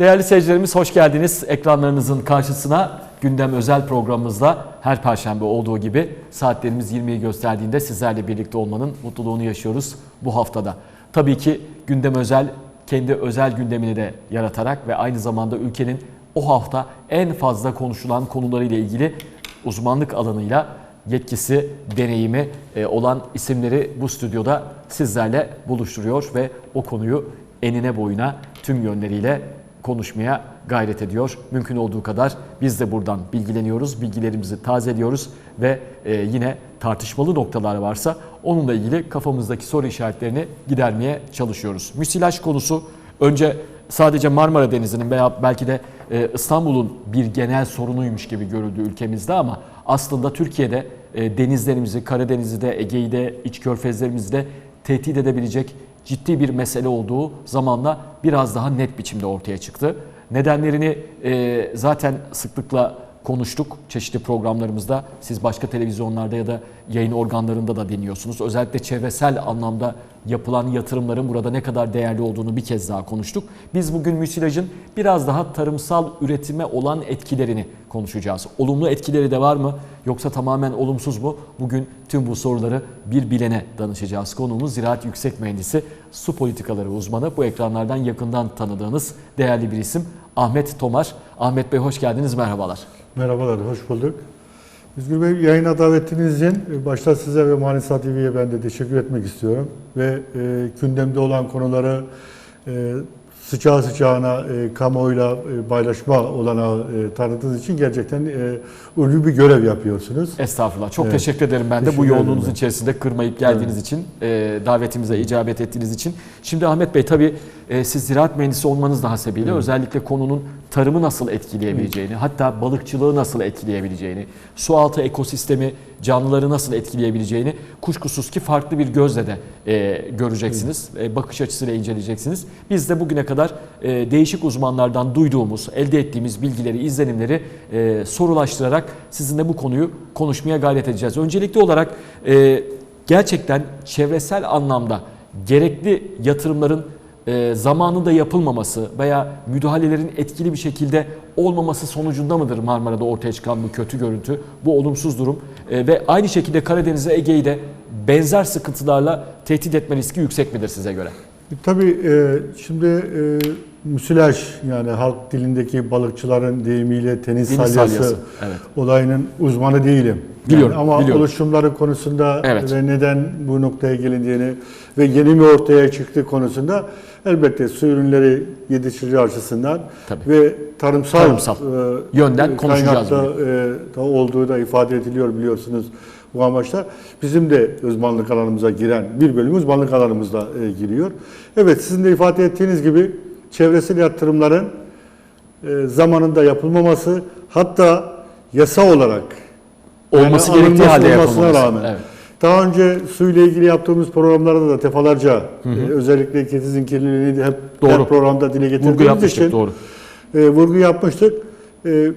Değerli seyircilerimiz hoş geldiniz. Ekranlarınızın karşısına gündem özel programımızda her perşembe olduğu gibi saatlerimiz 20'yi gösterdiğinde sizlerle birlikte olmanın mutluluğunu yaşıyoruz bu haftada. Tabii ki gündem özel kendi özel gündemini de yaratarak ve aynı zamanda ülkenin o hafta en fazla konuşulan konularıyla ilgili uzmanlık alanıyla yetkisi, deneyimi e, olan isimleri bu stüdyoda sizlerle buluşturuyor ve o konuyu enine boyuna tüm yönleriyle konuşmaya gayret ediyor. Mümkün olduğu kadar biz de buradan bilgileniyoruz, bilgilerimizi tazeliyoruz ve e, yine tartışmalı noktalar varsa onunla ilgili kafamızdaki soru işaretlerini gidermeye çalışıyoruz. Müsilaj konusu önce sadece Marmara Denizi'nin veya belki de e, İstanbul'un bir genel sorunuymuş gibi görüldü ülkemizde ama aslında Türkiye'de e, denizlerimizi, Karadeniz'i de, Ege'yi de, iç körfezlerimizi de tehdit edebilecek ciddi bir mesele olduğu zamanla biraz daha net biçimde ortaya çıktı. Nedenlerini zaten sıklıkla konuştuk çeşitli programlarımızda. Siz başka televizyonlarda ya da yayın organlarında da dinliyorsunuz. Özellikle çevresel anlamda yapılan yatırımların burada ne kadar değerli olduğunu bir kez daha konuştuk. Biz bugün müsilajın biraz daha tarımsal üretime olan etkilerini konuşacağız. Olumlu etkileri de var mı yoksa tamamen olumsuz mu? Bugün tüm bu soruları bir bilene danışacağız. Konuğumuz Ziraat Yüksek Mühendisi, su politikaları uzmanı. Bu ekranlardan yakından tanıdığınız değerli bir isim Ahmet Tomar. Ahmet Bey hoş geldiniz, merhabalar. Merhabalar, hoş bulduk. Özgür Bey, yayına davetiniz için başta size ve Manisa TV'ye ben de teşekkür etmek istiyorum. Ve e, gündemde olan konuları e, sıcağı sıcağına e, kamuoyuyla e, paylaşma olanağı e, tanıdığınız için gerçekten e, ünlü bir görev yapıyorsunuz. Estağfurullah. Çok Evet. teşekkür ederim ben de bu yoğunluğunuz ben. içerisinde kırmayıp geldiğiniz için, e, davetimize icabet ettiğiniz için. Şimdi Ahmet Bey tabii e, siz ziraat mühendisi olmanız da hasebiyle özellikle konunun tarımı nasıl etkileyebileceğini, hatta balıkçılığı nasıl etkileyebileceğini, su altı ekosistemi, canlıları nasıl etkileyebileceğini kuşkusuz ki farklı bir gözle de e, göreceksiniz. E, bakış açısıyla inceleyeceksiniz. Biz de bugüne kadar e, değişik uzmanlardan duyduğumuz, elde ettiğimiz bilgileri, izlenimleri e, sorulaştırarak sizinle bu konuyu konuşmaya gayret edeceğiz. Öncelikli olarak e, gerçekten çevresel anlamda gerekli yatırımların e, zamanında yapılmaması veya müdahalelerin etkili bir şekilde olmaması sonucunda mıdır Marmara'da ortaya çıkan bu kötü görüntü, bu olumsuz durum E, ve aynı şekilde Karadeniz'e Ege'yi de benzer sıkıntılarla tehdit etme riski yüksek midir size göre? E, Tabii e, şimdi e, müsilaj yani halk dilindeki balıkçıların deyimiyle tenis, Deniz salyası, salyası, evet. olayının uzmanı değilim. Biliyorum, Yani ama biliyorum. oluşumları konusunda Evet. ve neden bu noktaya gelindiğini ve yeni mi ortaya çıktı konusunda elbette su ürünleri yetiştirici açısından Tabii. ve tarımsal, Tarımsal e, yönden e, konuşacağız kaynakta, e, da olduğu da ifade ediliyor biliyorsunuz bu amaçla. Bizim de uzmanlık alanımıza giren bir bölüm uzmanlık alanımızda e, giriyor. Evet sizin de ifade ettiğiniz gibi çevresel yatırımların e, zamanında yapılmaması hatta yasa olarak Olması yani gerektiği halde yapılmaması. rağmen. Evet. Daha önce suyla ilgili yaptığımız programlarda da defalarca e, özellikle Ketiz'in kirliliğini hep Doğru. her programda dile Vurgu getirdiğimiz yapmıştık için doğru. e, vurgu yapmıştık. E,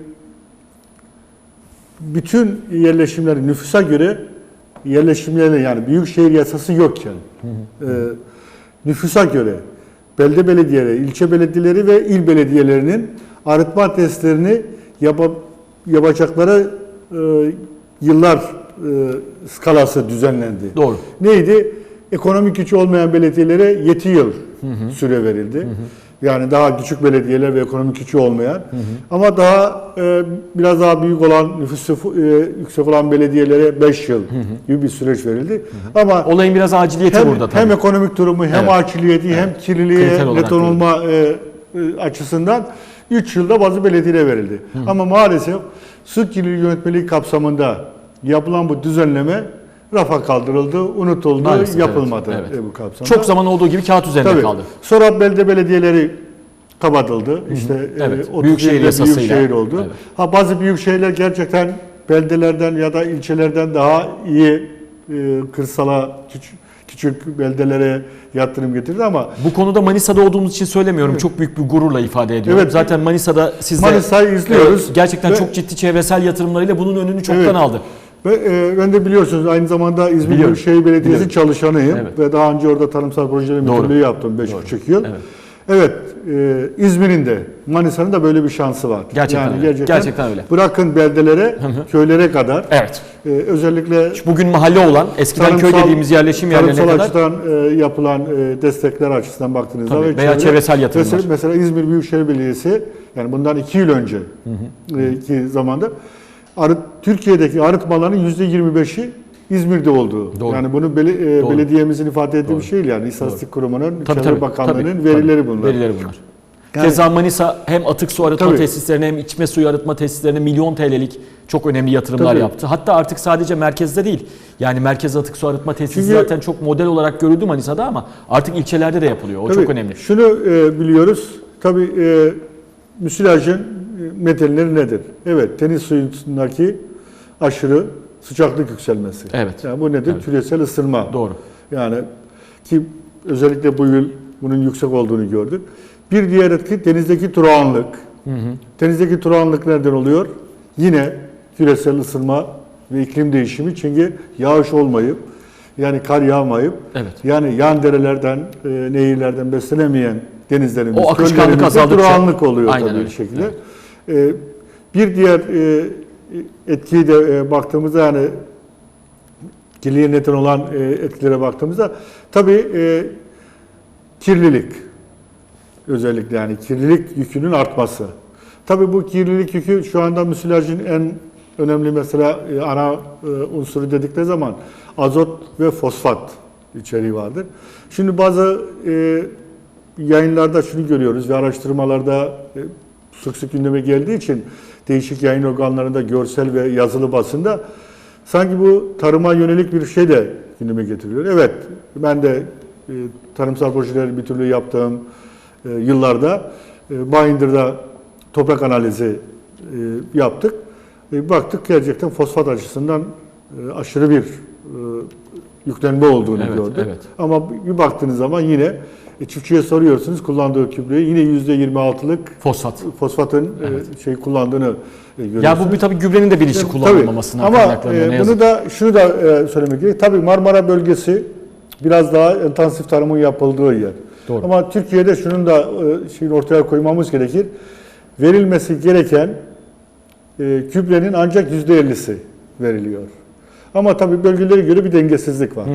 bütün yerleşimleri nüfusa göre yerleşimlerine yani büyükşehir yasası yokken e, nüfusa göre belde belediyeleri, ilçe belediyeleri ve il belediyelerinin arıtma testlerini yapa, yapacakları e, yıllar e, skalası düzenlendi. Doğru. Neydi? Ekonomik gücü olmayan belediyelere 7 yıl süre verildi. Yani daha küçük belediyeler ve ekonomik gücü olmayan. Ama daha e, biraz daha büyük olan, nüfusu e, yüksek olan belediyelere 5 yıl gibi bir süreç verildi. Ama Olayın biraz aciliyeti hem, burada tabii. hem ekonomik durumu, hem Evet. aciliyeti, hem kirliliğe neden olma e, e, açısından 3 yılda bazı belediyelere verildi. Ama maalesef su kirliliği yönetmeliği kapsamında yapılan bu düzenleme rafa kaldırıldı, unutuldu, Maalesef, yapılmadı evet, evet. bu kapsamda. Çok zaman olduğu gibi kağıt üzerinde Tabii. kaldı. Sonra belde belediyeleri kapatıldı. İşte Evet, e, 30 büyükşehir ilde yasasıyla. büyükşehir oldu. Evet. Ha bazı büyük şehirler gerçekten beldelerden ya da ilçelerden daha iyi e, kırsala küçük, küçük beldelere yatırım getirdi ama Bu konuda Manisa'da olduğumuz için söylemiyorum. Çok büyük bir gururla ifade ediyorum. Evet. Zaten Manisa'da siz de Manisa'yı izliyoruz. gerçekten Ve- çok ciddi çevresel yatırımlarıyla bunun önünü çoktan Evet. aldı. Ve e, ben de biliyorsunuz aynı zamanda İzmir Biliyorum, Büyükşehir Belediyesi biliyorum. çalışanıyım Evet. ve daha önce orada tarımsal projeler Doğru. müdürlüğü yaptım 5,5 yıl. Evet. Evet, e, İzmir'in de, Manisa'nın da böyle bir şansı var. Gerçekten öyle. Gerçekten öyle. Bırakın beldelere, köylere kadar. Evet. e, özellikle Bugün mahalle olan, eskiden köy tarımsal- dediğimiz yerleşim yerlerine tarımsal kadar açıdan e, yapılan e, destekler açısından baktığınızda Tabii, ve veya çevresel yatırımlar. Mesela, mesela İzmir Büyükşehir Belediyesi yani bundan iki yıl önce e, ki zamanda arıt, Türkiye'deki arıtmaların yüzde 25'i İzmir'de olduğu. Doğru. Yani bunu bele- e, Doğru. belediyemizin ifade ettiği Doğru. bir şey değil yani İstatistik Kurumu'nun, Tabii, Çevre tabii, Bakanlığı'nın tabii, verileri tabii. bunlar. Verileri bunlar. Yani- Keza Manisa hem atık su arıtma Tabii. tesislerine hem içme suyu arıtma tesislerine milyon TL'lik çok önemli yatırımlar Tabii. yaptı. Hatta artık sadece merkezde değil. Yani merkez atık su arıtma tesisi Çünkü- zaten çok model olarak görüldü Manisa'da ama artık ilçelerde de yapılıyor. O Tabii, çok önemli. Şunu e, biliyoruz. Tabii e, müsilajın metalleri nedir? Evet, tenis suyundaki aşırı sıcaklık yükselmesi. Evet. Yani bu nedir? Evet. Küresel ısınma. Doğru. Yani ki özellikle bu yıl bunun yüksek olduğunu gördük. Bir diğer etki denizdeki durağanlık. Denizdeki durağanlık nereden oluyor? Yine küresel ısınma ve iklim değişimi. Çünkü yağış olmayıp yani kar yağmayıp Evet. yani yan derelerden, e, nehirlerden beslenemeyen denizlerimiz, O akışkanlık azaldıkça- durağanlık oluyor Aynen tabii öyle. şekilde. E, bir diğer e, etkiyi de e, baktığımızda yani kirliliğe neden olan e, etkilere baktığımızda tabii kirlilik özellikle yani kirlilik yükünün artması. Tabii bu kirlilik yükü şu anda müsilajın en önemli mesela ana unsuru dedikleri zaman azot ve fosfat içeriği vardır. Şimdi bazı yayınlarda şunu görüyoruz ve araştırmalarda sık sık gündeme geldiği için değişik yayın organlarında görsel ve yazılı basında sanki bu tarıma yönelik bir şey de gündeme getiriliyor. Evet ben de e, tarımsal projeleri bir türlü yaptığım e, yıllarda e, Bayındır'da toprak analizi e, yaptık. E, baktık gerçekten fosfat açısından e, aşırı bir e, yüklenme olduğunu Evet, gördük. evet. Ama bir baktığınız zaman yine e, çiftçiye soruyorsunuz kullandığı gübreyi yine %26'lık Fosfat. fosfatın e, şey kullandığını e, görüyorsunuz. Ya bu bir tabii gübrenin de bilinçli Tabii. kullanılmamasından Ama kaynaklanıyor. yazık bunu da şunu da söylemek gerekiyor. Tabii Marmara bölgesi biraz daha intensif tarımın yapıldığı yer. Doğru. Ama Türkiye'de şunun da şeyin ortaya koymamız gerekir. Verilmesi gereken gübrenin ancak %50'si veriliyor. Ama tabii bölgelere göre bir dengesizlik var.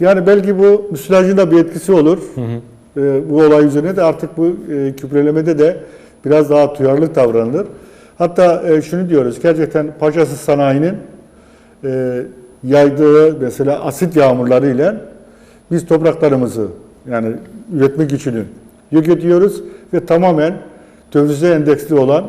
Yani belki bu müsilajın da bir etkisi olur. E, bu olay üzerine de artık bu e, küprelemede de biraz daha duyarlılık davranılır. Hatta e, şunu diyoruz, gerçekten Paşası sanayinin e, yaydığı mesela asit yağmurlarıyla biz topraklarımızı yani üretme gücünü yok ediyoruz ve tamamen dövize endeksli olan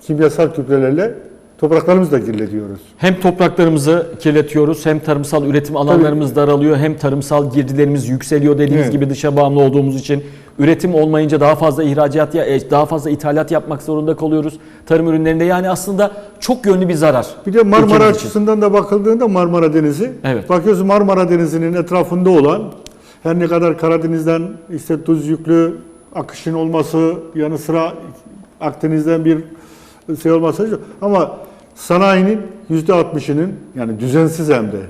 kimyasal gübrelerle topraklarımızı da kirletiyoruz. Hem topraklarımızı kirletiyoruz hem tarımsal üretim alanlarımız daralıyor hem tarımsal girdilerimiz yükseliyor dediğiniz Evet. gibi dışa bağımlı olduğumuz için üretim olmayınca daha fazla ihracat ya e, daha fazla ithalat yapmak zorunda kalıyoruz tarım ürünlerinde yani aslında çok yönlü bir zarar. Bir de Marmara açısından da bakıldığında Marmara Denizi, Evet. bakıyorsun Marmara Denizi'nin etrafında olan her ne kadar Karadeniz'den işte tuz yüklü akışın olması yanı sıra Akdeniz'den bir şey olması ama sanayinin yüzde 60'ının yani düzensiz hem de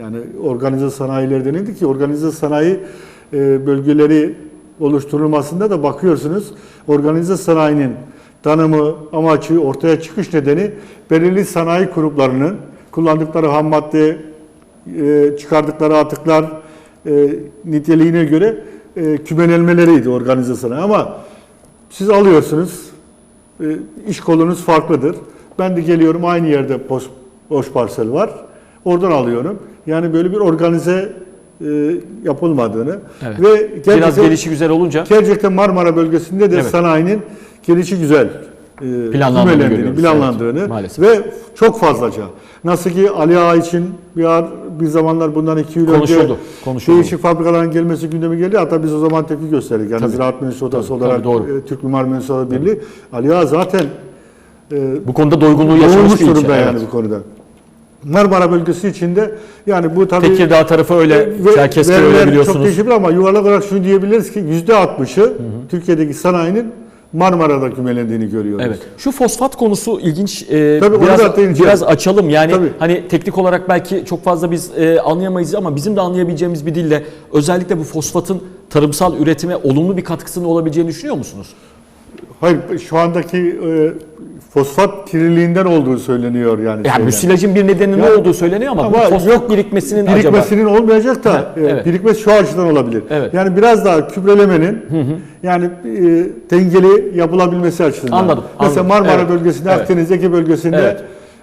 yani organize sanayiler denildi ki organize sanayi e, bölgeleri oluşturulmasında da bakıyorsunuz organize sanayinin tanımı, amacı, ortaya çıkış nedeni belirli sanayi gruplarının kullandıkları ham madde, e, çıkardıkları atıklar e, niteliğine göre kümelenmeleriydi organize sanayi. Ama siz alıyorsunuz, iş kolunuz farklıdır. Ben de geliyorum aynı yerde boş, boş parsel var. Oradan alıyorum. Yani böyle bir organize e, yapılmadığını Evet. ve Biraz gerçekten- gelişi güzel olunca Gerçekten Marmara bölgesinde de Evet. sanayinin gelişi güzel e, Planlandığını planlandığını evet, maalesef. ve çok fazlaca. Nasıl ki Ali Ağa için bir, ar- bir zamanlar bundan iki yıl Konuşuldu, önce konuşuldu. değişik fabrikaların gelmesi gündeme geldi. Hatta biz o zaman tepki gösterdik. Yani Tabii. Ziraat Mühendisliği Odası olarak tabii, doğru. e, Türk Mimar Mühendisleri Odası Birliği. Ali Ağa zaten bu konuda doygunluğu yaşamış bir durumda yani evet. bu konuda. Marmara bölgesi içinde yani bu tabii Tekirdağ tarafı öyle, ve Çerkezköy öyle Çok biliyorsunuz. değişebilir ama yuvarlak olarak şunu diyebiliriz ki yüzde 60'ı Türkiye'deki sanayinin Marmara'da kümelendiğini görüyoruz. Evet. Şu fosfat konusu ilginç. Ee, Tabii, onu biraz da biraz açalım. Yani Tabii. hani teknik olarak belki çok fazla biz e, anlayamayız ama bizim de anlayabileceğimiz bir dille özellikle bu fosfatın tarımsal üretime olumlu bir katkısının olabileceğini düşünüyor musunuz? Hayır şu andaki e, fosfat kirliliğinden olduğu söyleniyor yani. Yani şeyden. müsilajın bir nedeni ne Yani- olduğu söyleniyor ama, Ama bu fosfat yok, birikmesinin acaba Birikmesinin olmayacak da Ha, e, evet. birikmesi şu açıdan olabilir. Evet. Yani biraz daha kübrelemenin yani e, dengeli yapılabilmesi açısından. Anladım, Mesela anladım. Marmara Evet. bölgesinde, Evet. Akdeniz Ege bölgesinde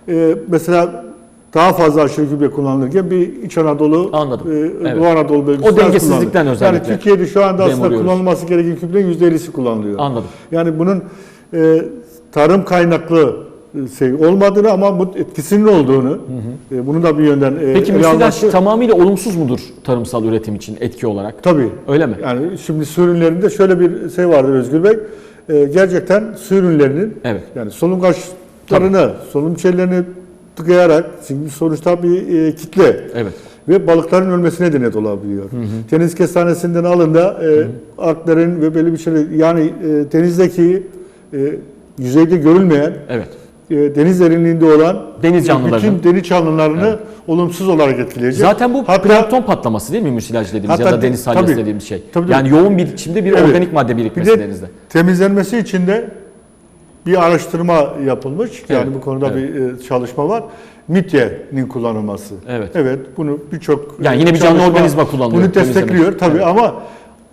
e, mesela daha fazla aşırı gübre kullanılırken bir İç Anadolu, Anladım. e, Evet. Doğu Anadolu bölgesinde O dengesizlikten kullanılır. özellikle Yani Türkiye'de şu anda aslında kullanılması gereken gübrenin %50'si kullanılıyor. Anladım. Yani bunun e, tarım kaynaklı e, şey olmadığını ama etkisinin olduğunu, e, bunu da bir yönden e, Peki müsilaj tamamıyla olumsuz mudur tarımsal üretim için etki olarak? Tabii. Öyle mi? Yani şimdi su ürünlerinde şöyle bir şey vardır Özgür Bey. E, gerçekten su ürünlerinin Evet. yani solungaçlarını, solunum şeylerini tıkayarak çünkü sonuçta bir e, kitle Evet. ve balıkların ölmesine de neden olabiliyor. Deniz kestanesinden alın da e, akların ve belli bir şey yani e, denizdeki e, yüzeyde görülmeyen Evet. e, deniz derinliğinde olan Deniz e, canlılarının. bütün deniz canlılarını olumsuz olarak etkileyecek. Zaten bu Hatta- plankton patlaması değil mi müsilaj dediğimiz ya Hatta- da deniz salyası tabii. dediğimiz şey? Tabii, yani yoğun bir biçimde bir Evet. organik madde Bir birikmesi de denizde. temizlenmesi için de bir araştırma yapılmış. Yani Evet, bu konuda evet. bir e, çalışma var. Mitye'nin kullanılması. Evet. Evet. Bunu birçok Yani e, yine bir canlı çalışma organizma kullanılıyor Bunu destekliyor tabii Evet. ama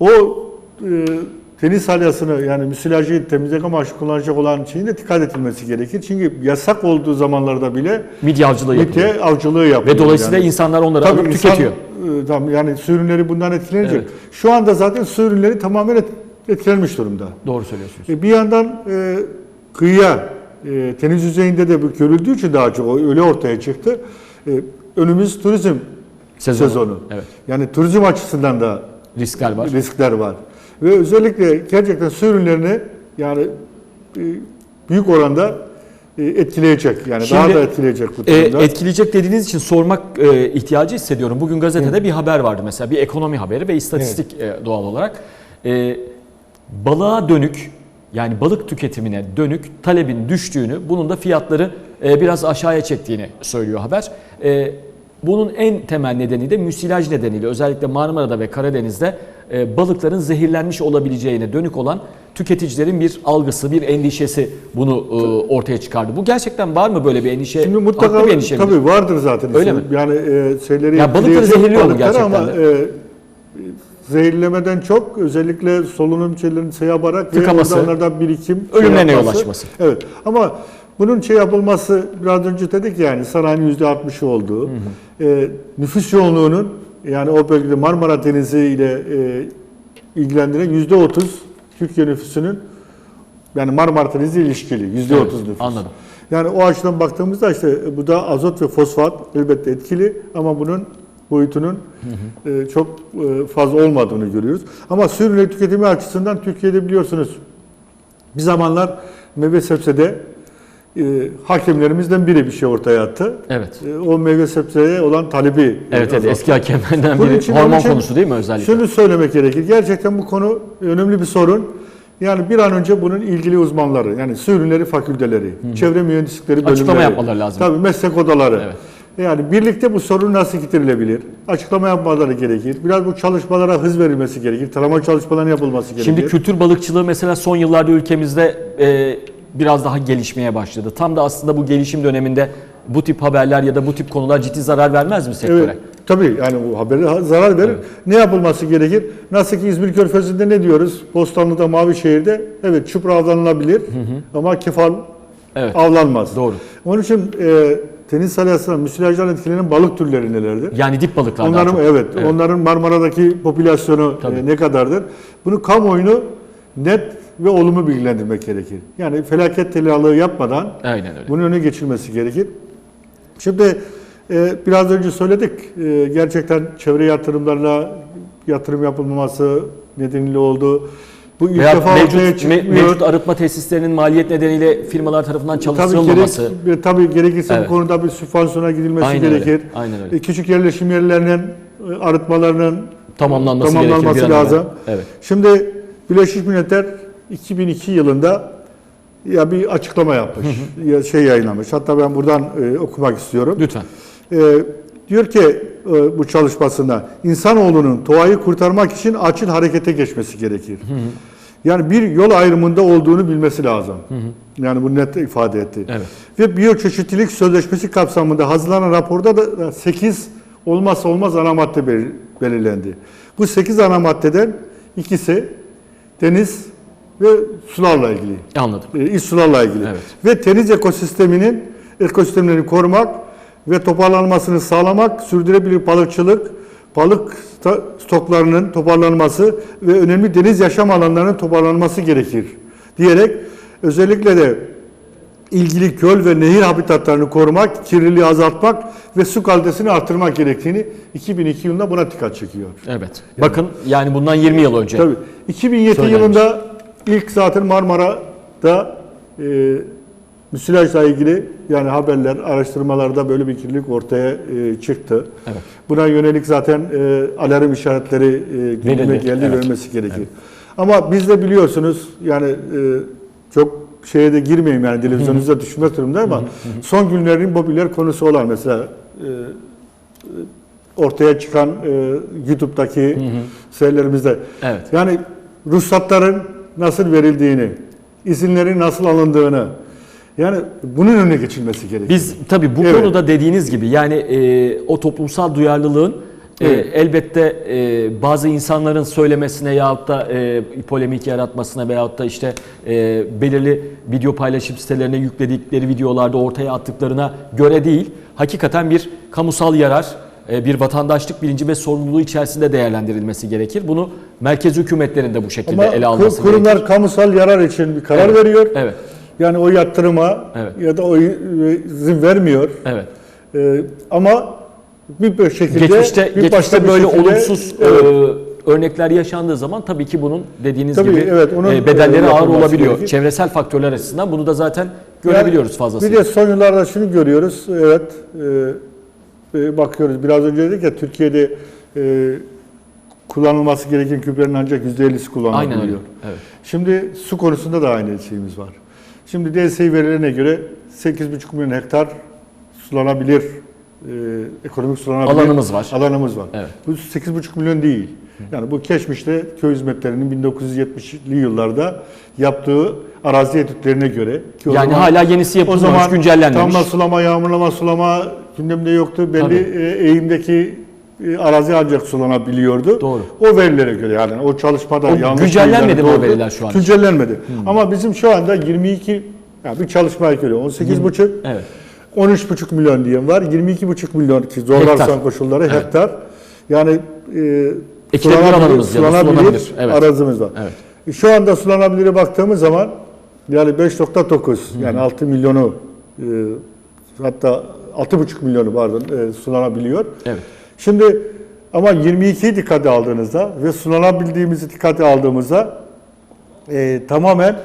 o e, deniz salyasını yani müsilajı temizlik amaçlı kullanacak olan şeyin de dikkat edilmesi gerekir. Çünkü yasak olduğu zamanlarda bile Midye avcılığı yapılıyor. mitye avcılığı yapılıyor. Ve dolayısıyla yani. insanlar onları Tabii alıp insan, tüketiyor. e, tamam, yani su ürünleri bundan etkilenecek. Evet. Şu anda zaten su ürünleri tamamen et- etkilenmiş durumda. Doğru söylüyorsunuz. E, bir yandan e, kıyıya, e, deniz yüzeyinde de görüldüğü için daha çok öyle ortaya çıktı. E, önümüz turizm Sezonu. sezonu. Evet. Yani turizm açısından da Riskler var. riskler var. Ve özellikle gerçekten su ürünlerini yani e, büyük oranda e, etkileyecek. Yani daha Şimdi, da etkileyecek bu E, durumda. etkileyecek dediğiniz için sormak e, ihtiyacı hissediyorum. Bugün gazetede bir haber vardı mesela bir ekonomi haberi ve istatistik e, doğal olarak. E, balığa dönük yani balık tüketimine dönük talebin düştüğünü, bunun da fiyatları e, biraz aşağıya çektiğini söylüyor haber. E, bunun en temel nedeni de müsilaj nedeniyle özellikle Marmara'da ve Karadeniz'de e, balıkların zehirlenmiş olabileceğine dönük olan tüketicilerin bir algısı, bir endişesi bunu e, ortaya çıkardı. Bu gerçekten var mı böyle bir endişe? Şimdi mutlaka Haklı bir endişe midir? tabii vardır zaten. Öyle mi? Yani e, şeyleri Ya balıkları zehirliyor mu gerçekten Ama de? e, zehirlemeden çok özellikle solunum şeylerini şey yaparak Tıkaması, ve onlardan birikim ölümlerine yol açması. Evet. Ama bunun şey yapılması biraz önce dedik yani sanayinin yüzde 60'ı olduğu e, nüfus yoğunluğunun yani o bölgede Marmara Denizi ile e, ilgilendiren yüzde 30 Türkiye nüfusunun yani Marmara Denizi ilişkili yüzde Evet, %30 nüfus. anladım. Yani o açıdan baktığımızda işte bu da azot ve fosfat elbette etkili ama bunun boyutunun e, çok e, fazla olmadığını görüyoruz. Ama su ürünleri tüketimi açısından Türkiye'de biliyorsunuz bir zamanlar meyve sebzede e, hakemlerimizden biri bir şey ortaya attı. Evet. E, o meyve sebzeye olan talebi Evet, evet eski hakemlerden biri için- hormon için konusu değil mi özellikle? Şunu söylemek gerekir. Gerçekten bu konu önemli bir sorun. Yani bir an önce bunun ilgili uzmanları, yani su ürünleri fakülteleri, çevre mühendislikleri bölümleri, Açıklama yapmaları lazım. Tabii meslek odaları. Evet. Yani birlikte bu sorun nasıl giderilebilir? Açıklama yapmaları gerekir. Biraz bu çalışmalara hız verilmesi gerekir. Tarama çalışmalarının yapılması gerekir. Şimdi kültür balıkçılığı mesela son yıllarda ülkemizde e, biraz daha gelişmeye başladı. Tam da aslında bu gelişim döneminde bu tip haberler ya da bu tip konular ciddi zarar vermez mi sektöre? Evet, tabii yani bu haberi zarar verir. Ne yapılması gerekir? Nasıl ki İzmir Körfezi'nde ne diyoruz? Bostanlı'da, Mavişehir'de evet çupra avlanılabilir ama kefal Evet. avlanmaz. Doğru. Onun için e, deniz salyasından, müsilajdan etkilenen balık türleri nelerdir? Yani dip balıklar daha Onların çok. evet, onların Marmara'daki popülasyonu e, ne kadardır? Bunu kamuoyunu net ve olumlu bilgilendirmek gerekir. Yani felaket telalığı yapmadan Aynen öyle. bunun önüne geçilmesi gerekir. Şimdi e, biraz önce söyledik. E, gerçekten çevre yatırımlarına yatırım yapılmaması nedeniyle oldu. Bu ilk Veya defa mevcut, me- çıkmıyor. mevcut arıtma tesislerinin maliyet nedeniyle firmalar tarafından Tabii, çalıştırılmaması. gerek, tabii gerekirse Evet. bu konuda bir sübvansiyona gidilmesi Aynen öyle, gerekir. aynen öyle. E, Küçük yerleşim yerlerinin e, arıtmalarının Tamamlanması, tamamlanması gerekir bir an evvel. lazım. Evet. Şimdi Birleşmiş Milletler 2002 yılında ya bir açıklama yapmış, ya şey yayınlamış. Hatta ben buradan e, okumak istiyorum. Lütfen. E, diyor ki e, bu çalışmasında insanoğlunun doğayı kurtarmak için acil harekete geçmesi gerekir. Yani bir yol ayrımında olduğunu bilmesi lazım. Yani bu net ifade etti. Evet. Ve biyoçeşitlilik sözleşmesi kapsamında hazırlanan raporda da 8 olmazsa olmaz ana madde belir- belirlendi. Bu 8 ana maddeden ikisi deniz ve sularla ilgili. Anladım. E, iç sularla ilgili. Evet. Ve deniz ekosisteminin ekosistemlerini korumak ve toparlanmasını sağlamak, sürdürülebilir balıkçılık, balık stoklarının toparlanması ve önemli deniz yaşam alanlarının toparlanması gerekir diyerek özellikle de ilgili göl ve nehir habitatlarını korumak, kirliliği azaltmak ve su kalitesini artırmak gerektiğini 2002 yılında buna dikkat çekiyor. Evet. Bakın yani bundan 20 yıl önce. Tabii. 2007 Söylenmiş. yılında ilk zaten Marmara'da e, müsilajla ilgili yani haberler, araştırmalarda böyle bir kirlilik ortaya e, çıktı. Evet. Buna yönelik zaten e, alarm işaretleri e, gündeme geldi, evet. verilmesi gerekir. Ama biz de biliyorsunuz yani e, çok şeye de girmeyeyim yani televizyonunuza düşmek durumda ama son günlerin popüler konusu olan mesela e, ortaya çıkan e, YouTube'daki serilerimizde. Evet. Yani ruhsatların nasıl verildiğini, izinlerin nasıl alındığını, yani bunun önüne geçilmesi gerekiyor. Biz tabii bu Evet. konuda dediğiniz gibi yani e, o toplumsal duyarlılığın e, Evet. elbette e, bazı insanların söylemesine yahut da e, polemik yaratmasına veyahut da işte e, belirli video paylaşım sitelerine yükledikleri videolarda ortaya attıklarına göre değil, hakikaten bir kamusal yarar, e, bir vatandaşlık bilinci ve sorumluluğu içerisinde değerlendirilmesi gerekir. Bunu merkez hükümetlerin de bu şekilde Ama ele alması kurumlar gerekir. kamusal yarar için bir karar Evet. veriyor. Evet, Yani o yatırıma Evet. ya da o izin vermiyor. evet. Ee, ama bir şekilde Geçmişte, bir geçmişte böyle şekilde- olumsuz Evet. e, örnekler yaşandığı zaman tabii ki bunun dediğiniz Tabii, gibi evet, onun, e, bedelleri e, ağır olabiliyor. gerekir. Çevresel faktörler açısından bunu da zaten görebiliyoruz Yani fazlasıyla. Bir de son yıllarda şunu görüyoruz. Evet. e, e, bakıyoruz. Biraz önce dedik ya Türkiye'de e, kullanılması gereken gübrenin ancak %50'si kullanılabiliyor. Aynen öyle. Evet. Şimdi su konusunda da aynı şeyimiz var. Şimdi DSİ verilerine göre 8,5 milyon hektar sulanabilir, e, ekonomik sulanabilir Alanımız var. Alanımız var. Evet. Bu 8,5 milyon değil. Yani bu Keşmiş'te köy hizmetlerinin 1970'li yıllarda yaptığı arazi etütlerine göre ki Yani zaman- hala yenisi o yapılmamış, zaman güncellenmemiş. damla sulama, yağmurlama sulama gündemde yoktu. Belli Tabii. e, eğimdeki e, arazi ancak sulanabiliyordu. Doğru. O verilere göre yani o çalışmada O yanlış güncellenmedi mi o veriler şu an? Güncellenmedi. Ama bizim şu anda 22 yani bir çalışmaya göre 18,5 Evet. 13,5 milyon diyen var. 22,5 milyon ki zorlarsan koşulları hektar. Yani e, sulanabilir- sulanabilir sulanabilir, evet. arazimiz var. Evet. E, Şu anda sulanabilire baktığımız zaman yani 5.9 yani 6 milyonu e, hatta 6,5 milyonu pardon e, sulanabiliyor. Evet. Şimdi ama 22'yi dikkate aldığınızda ve sulanabildiğimizi dikkate aldığımızda e, tamamen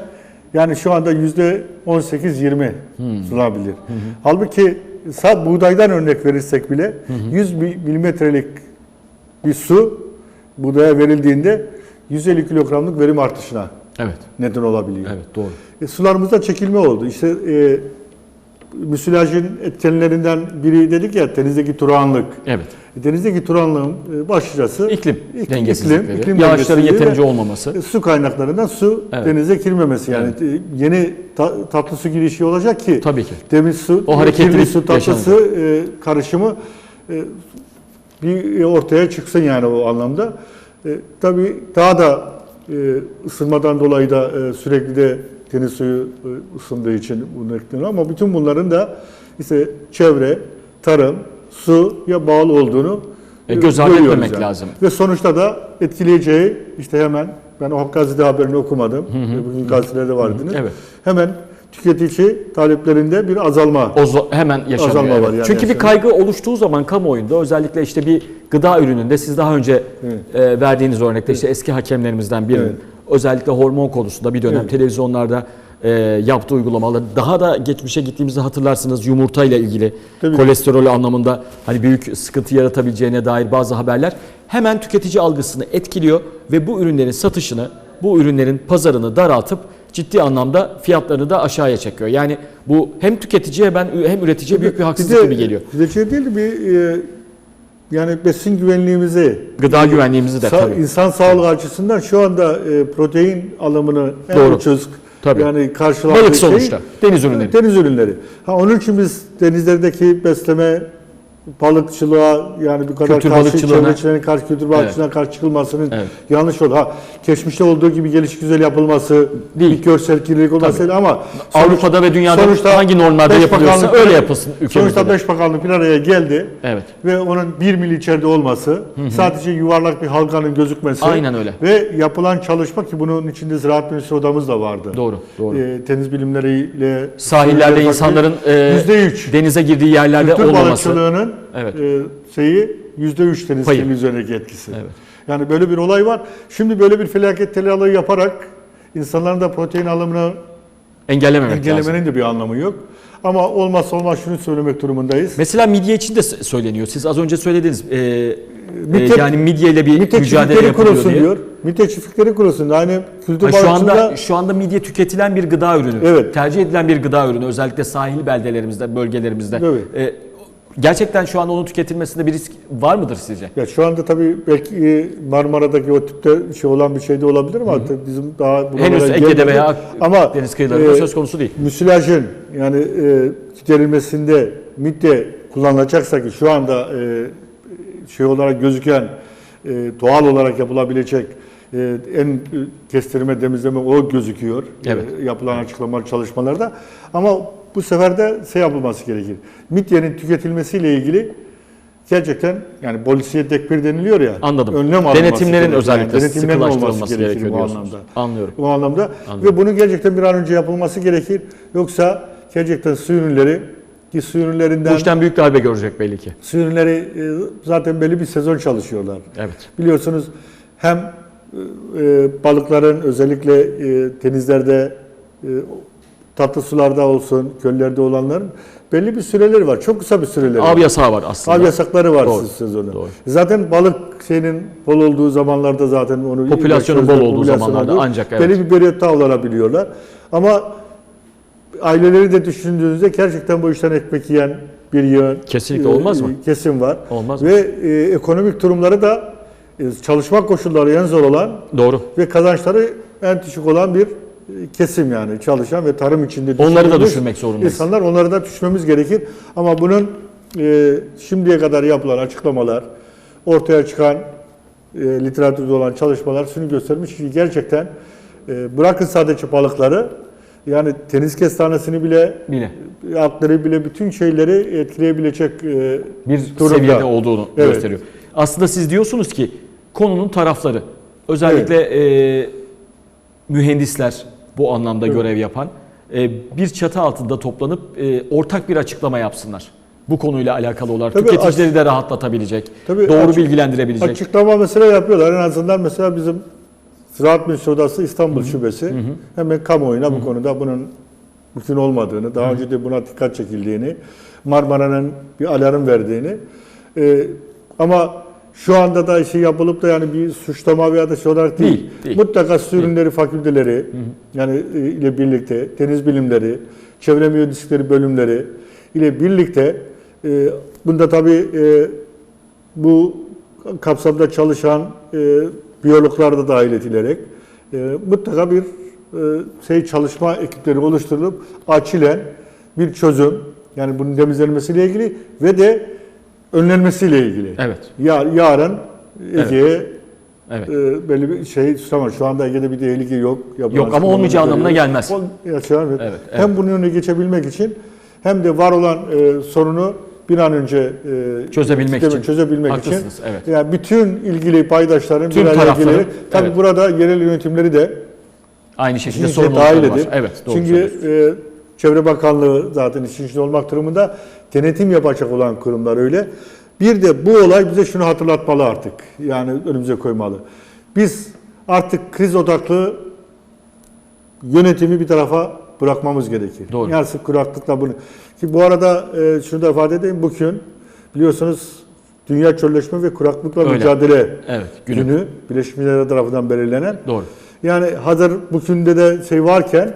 yani şu anda yüzde 18-20 sulanabilir. Halbuki sadece buğdaydan örnek verirsek bile 100 mi- milimetrelik bir su buğdaya verildiğinde 150 kilogramlık verim artışına Evet. neden olabiliyor. Evet doğru. E, sularımızda çekilme oldu. İşte e, müsilajın etkenlerinden biri dedik ya denizdeki turağanlık. Evet. Denizdeki turanlığın e, başlıcası İklim ik- dengesizlikleri, iklim, iklim yağışların yeterince olmaması. e, su kaynaklarından su Evet. denize girmemesi. Yani e, yeni ta- tatlı su girişi olacak ki Tabii ki. temiz su, O kirli su, tatlı su e, karışımı e, bir ortaya çıksın yani o anlamda. E, tabii daha da e, ısınmadan dolayı da e, sürekli de deniz suyu ısındığı için bunu ekleniyor ama bütün bunların da işte çevre, tarım, suya bağlı olduğunu E, göz ardı etmemek lazım. Ve sonuçta da etkileyeceği işte hemen ben o Gazete haberini okumadım. E, Bugün gazetelerde vardınız. Evet. Hemen tüketici taleplerinde bir azalma. O zo- hemen yaşanıyor. Azalma var evet. yani Çünkü bir yaşanıyor. kaygı oluştuğu zaman kamuoyunda özellikle işte bir gıda ürününde siz daha önce e, verdiğiniz örnekte işte eski hakemlerimizden birinin Evet. Özellikle hormon konusunda bir dönem Evet. televizyonlarda e, yaptığı uygulamalar daha da geçmişe gittiğimizde hatırlarsınız yumurta ile ilgili Tabii. kolesterol anlamında hani büyük sıkıntı yaratabileceğine dair bazı haberler hemen tüketici algısını etkiliyor ve bu ürünlerin satışını bu ürünlerin pazarını daraltıp ciddi anlamda fiyatlarını da aşağıya çekiyor. Yani bu hem tüketiciye ben hem üreticiye büyük bir haksızlık gibi geliyor. Bir de şey değil de bir e, yani besin güvenliğimizi Gıda güvenliğimizi de Sa- tabii. insan sağlığı açısından şu anda e, protein alımını en Doğru. ucuz Tabii. yani karşıladığı Balık şey, sonuçta, deniz ürünleri. Deniz ürünleri. Ha, onun için biz denizlerdeki besleme balıkçılığa yani bu kadar Kültür karşı çevreçilerin karşı kültür balıkçılığına karşı çıkılmasının Evet. yanlış oldu. Ha geçmişte olduğu gibi geliş güzel yapılması, Değil. bir görsel kirlilik olması değil ama Avrupa'da ve dünyada sonuçta hangi normlarda yapılıyorsa öyle yapılsın ülkemizde Sonuçta de. beş bakanlık bir araya geldi Evet. ve onun 1 mil içeride olması, sadece yuvarlak bir halkanın gözükmesi Aynen öyle. ve yapılan çalışma ki bunun içinde Ziraat Mühendisliği odamız da vardı. Doğru, doğru. Ee, deniz bilimleriyle Sahillerde insanların e, %3 denize girdiği yerlerde kültür olmaması. balıkçılığının Evet. e, şeyi %3 deniz Payı. üzerindeki etkisi. Evet. Yani böyle bir olay var. Şimdi böyle bir felaket telalığı yaparak insanların da protein alımını Engellememek lazım. engellemenin de bir anlamı yok. Ama olmazsa olmaz şunu söylemek durumundayız. Mesela midye için de söyleniyor. Siz az önce söylediniz. E, e, Mite- yani midye ile bir MİTE mücadele yapılıyor diye. diyor. MİTE çiftlikleri kurulsun. Yani kültür Ha, şu anda şu anda midye tüketilen bir gıda ürünü. Evet. Tercih edilen bir gıda ürünü özellikle sahil beldelerimizde, bölgelerimizde. Evet. E, gerçekten şu anda onun tüketilmesinde bir risk var mıdır sizce? Ya şu anda tabii belki Marmara'daki o tipte şey olan bir şey de olabilir ama tabii bizim daha Henüz Ege'de veya ama deniz kıyılarında e, söz konusu değil. müsilajın yani e, giderilmesinde midye kullanılacaksa ki şu anda e, şey olarak gözüken e, doğal olarak yapılabilecek e, en e, kestirme temizleme o gözüküyor. Evet. E, yapılan açıklamalar çalışmalarda. Ama bu sefer de şey yapılması gerekir. Midyenin tüketilmesiyle ilgili gerçekten yani polisiye tekbir deniliyor ya. Anladım. Önlem alınması Denetimlerin gerekir. özellikle denetimlerin olması gerekir gerekiyor bu anlamda. Anlıyorum. Bu anlamda Anladım. ve bunun gerçekten bir an önce yapılması gerekir. Yoksa gerçekten su ürünleri ki su Bu ürünlerinden işten büyük darbe görecek belli ki. su ürünleri e, zaten belli bir sezon çalışıyorlar. Evet. Biliyorsunuz hem e, balıkların özellikle e, denizlerde e, tatlı sularda olsun, göllerde olanların belli bir süreleri var. Çok kısa bir süreleri var. Av yasağı var aslında. Av yasakları var Doğru, siz sezonu. doğru. Zaten balık şeyinin bol olduğu zamanlarda zaten onu Popülasyonun bol olduğu zamanlarda olduğu, ancak, evet. belli bir periyotta avlanabiliyorlar. Ama aileleri de düşündüğünüzde gerçekten bu işten ekmek yiyen bir yığın Kesinlikle e, olmaz mı? kesim var. Olmaz mı? Ve e, ekonomik durumları da e, çalışma koşulları en zor olan Doğru. ve kazançları en düşük olan bir e, kesim yani çalışan ve tarım içinde Onları da düşünmek zorundayız. İnsanlar onları da düşünmemiz gerekir. Ama bunun e, şimdiye kadar yapılan açıklamalar, ortaya çıkan e, literatürde olan çalışmalar şunu göstermiş ki gerçekten e, bırakın sadece balıkları yani deniz kestanesini bile Bile. altları bile bütün şeyleri etkileyebilecek e, Bir durumda. seviyede olduğunu Evet. gösteriyor. Aslında siz diyorsunuz ki konunun tarafları özellikle e, mühendisler bu anlamda Evet. görev yapan e, bir çatı altında toplanıp e, ortak bir açıklama yapsınlar. Bu konuyla alakalı olarak Tabii tüketicileri de rahatlatabilecek, Tabii doğru açık- bilgilendirebilecek. Açıklama mesela yapıyorlar. En azından mesela bizim Ziraat Mühendisliği Odası İstanbul Şubesi hemen kamuoyuna bu konuda bunun mümkün olmadığını, daha önce de buna dikkat çekildiğini, Marmara'nın bir alarm verdiğini e, ama şu anda da şey yapılıp da yani bir suçlama veya da şey olarak değil. Değil, değil. Mutlaka su ürünleri fakülteleri yani e, ile birlikte deniz bilimleri, çevre mühendislikleri bölümleri ile birlikte e, bunda tabii e, bu kapsamda çalışan e, biyologlar da dahil edilerek e, mutlaka bir e, şey çalışma ekipleri oluşturulup açılen bir çözüm yani bunun temizlenmesiyle ilgili ve de önlenmesiyle ilgili. Evet. Ya, yarın Ege'ye Evet. e, belli bir şey ama şu anda Ege'de bir tehlike yok. Yapılan Yok ama olmayacağı anlamına görüyoruz. gelmez. Ol- yaşayan- Evet, evet. Hem bunun önüne geçebilmek için hem de var olan e, sorunu bir an önce e, Çözebilmek için. çözebilmek Haklısınız, için. evet. Yani bütün ilgili paydaşların Tüm bir araya gelerek tabii evet. burada yerel yönetimleri de Aynı şekilde sorumlulukları var. edip Evet, doğru çünkü e, Çevre Bakanlığı zaten işin içinde olmak durumunda denetim yapacak olan kurumlar öyle. Bir de bu olay bize şunu hatırlatmalı artık. Yani önümüze koymalı. Biz artık kriz odaklı yönetimi bir tarafa bırakmamız gerekir. Doğru. Yani sırf kuraklıkla bunu. Ki bu arada e, şunu da ifade edeyim. Bugün biliyorsunuz Dünya Çölleşme ve Kuraklıkla Öyle. Mücadele Evet, günü. günü Birleşmiş Milletler tarafından belirlenen Doğru. Yani hazır bu günde de şey varken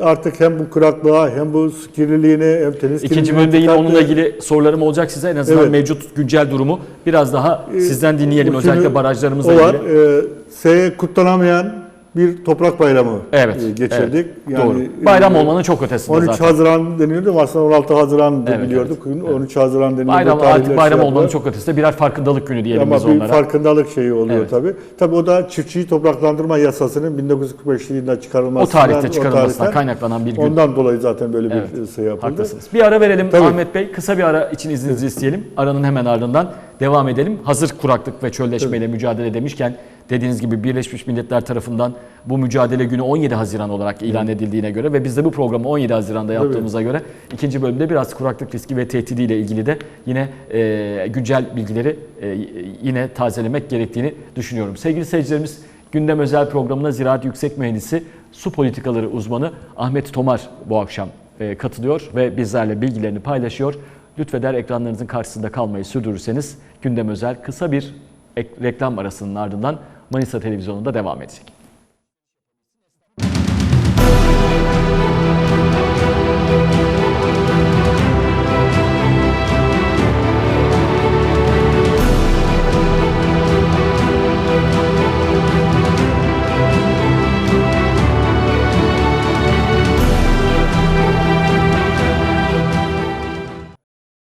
artık hem bu kuraklığa hem bu kirliliğine hem deniz İkinci bölümde yine onunla ilgili sorularım olacak size. En azından Evet. mevcut güncel durumu biraz daha Ee, sizden dinleyelim. Özellikle barajlarımızla o var. ilgili. E, S'ye kutlanamayan bir toprak bayramı Evet, e, geçirdik. Doğru. e, Bayram olmanın çok ötesinde 13 zaten. Haziran deniyordu ama aslında 16 Haziran Evet, biliyorduk. 13 Haziran deniyordu. Bayram artık bayram şey olmanın çok ötesinde birer farkındalık günü diyelim Ama biz bir onlara. farkındalık şeyi oluyor Evet. tabii. Tabii o da çiftçiyi topraklandırma yasasının 1945 yılında O çıkarılmasından tarihte çıkarılmasından tarihten, kaynaklanan bir gün. Ondan dolayı zaten böyle bir Evet, şey yapıldı. Haklısınız. Bir ara verelim Tabii. Ahmet Bey. Kısa bir ara için izninizi isteyelim. Aranın hemen ardından devam edelim. Hazır kuraklık ve çölleşmeyle mücadele demişken dediğiniz gibi Birleşmiş Milletler tarafından bu mücadele günü 17 Haziran olarak ilan edildiğine göre ve biz de bu programı 17 Haziran'da yaptığımıza göre ikinci bölümde biraz kuraklık riski ve tehdidiyle ilgili de yine e, güncel bilgileri e, yine tazelemek gerektiğini düşünüyorum. Sevgili seyircilerimiz Gündem Özel programına Ziraat Yüksek Mühendisi Su Politikaları uzmanı Ahmet Tomar bu akşam e, katılıyor ve bizlerle bilgilerini paylaşıyor. Lütfeder ekranlarınızın karşısında kalmayı sürdürürseniz gündem özel kısa bir ek- reklam arasının ardından Manisa Televizyonu'nda devam edecek.